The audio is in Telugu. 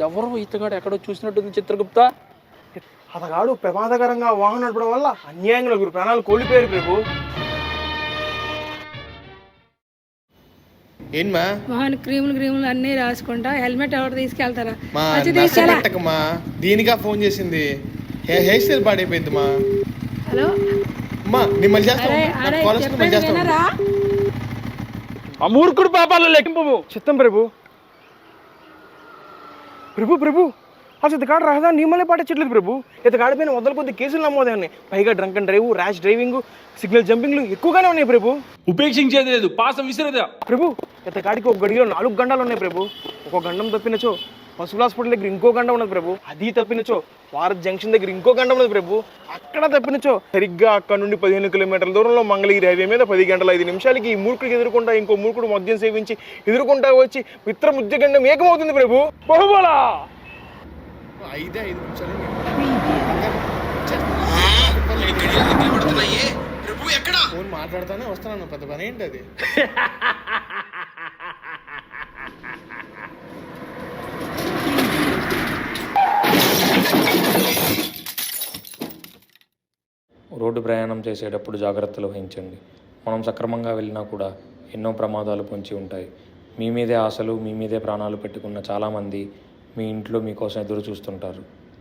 ఎవరో ఇతగాడు ఎక్కడో చూసినట్టుంది చిత్రగుప్త? అతగాడు ప్రమాదకరంగా వాహనం నడపడం వల్ల అన్యాయంగా నలుగురు ప్రాణాలు కోల్పోయారు ప్రభు. ఏంమా మొహాన్ క్రీములు క్రీములు అన్నీ రాసుకుంటా హెల్మెట్ ఎవరు తీసుకెళ్తారా? మా వచ్చి తీసుకెళ్ళా. దీనిగా ఫోన్ చేసింది. హే- హెయిర్ స్టైల్ పాడైపోయింది మా హలో? అమ్మా అరే అరే చెప్పేది చేస్తాను వినరా? ఆ మూర్ఖుడు పాపాలు లెక్కింపు. చిత్తం ప్రభు. ప్రభు ప్రభు అసలు ఇతగాడు రహదారి నియమాలే పాటించట్లేదు ప్రభు. ఇతగాడి పైన వందల కొద్ది కేసులు నమోదే ఉన్నాయి. పైగా drunk and drive rash driving signal జంపింగ్లు ఎక్కువగానే ఉన్నాయి ప్రభు. ఉపేక్షించేది లేదు. పాసం విసిరేదా? ప్రభు ఇతగాడికి ఒక గడిలో నాలుగు గంటలు ఉన్నాయి ప్రభు. ఒక గండం తప్పినచో పశువుల హాస్పిటల్ దగ్గర ఇంకో గంట ఉన్నది ప్రభు. అది తప్పినచో భారత్ జంక్షన్ దగ్గర ఇంకో గంట ఉన్నది ప్రభు. అక్కడ తప్పినచో సరిగ్గా అక్కడ నుండి పదిహేను కిలోమీటర్ల దూరంలో మంగళగిరి హైవే మీద పది గంటల ఐదు నిమిషాలకి ఈ మూర్ఖుడికి ఎదుర్కొంటా ఇంకో మూర్ఖుడు మద్యం సేవించి ఎదుర్కొంటా వచ్చి మిత్ర ముద్యగండం ఏకమవుతుంది ప్రభు. బహుబలా! ఐదే ఐదు నిమిషాలు ఫోన్ మాట్లాడుతానే వస్తున్నాను పెద్ద పని ఏంటి అది? రోడ్డు ప్రయాణం చేసేటప్పుడు జాగ్రత్తలు వహించండి. మనం సక్రమంగా వెళ్ళినా కూడా ఎన్నో ప్రమాదాలు పొంచి ఉంటాయి. మీ మీదే ఆశలు మీ మీదే ప్రాణాలు పెట్టుకున్న చాలామంది మీ ఇంట్లో మీకోసం ఎదురు చూస్తుంటారు.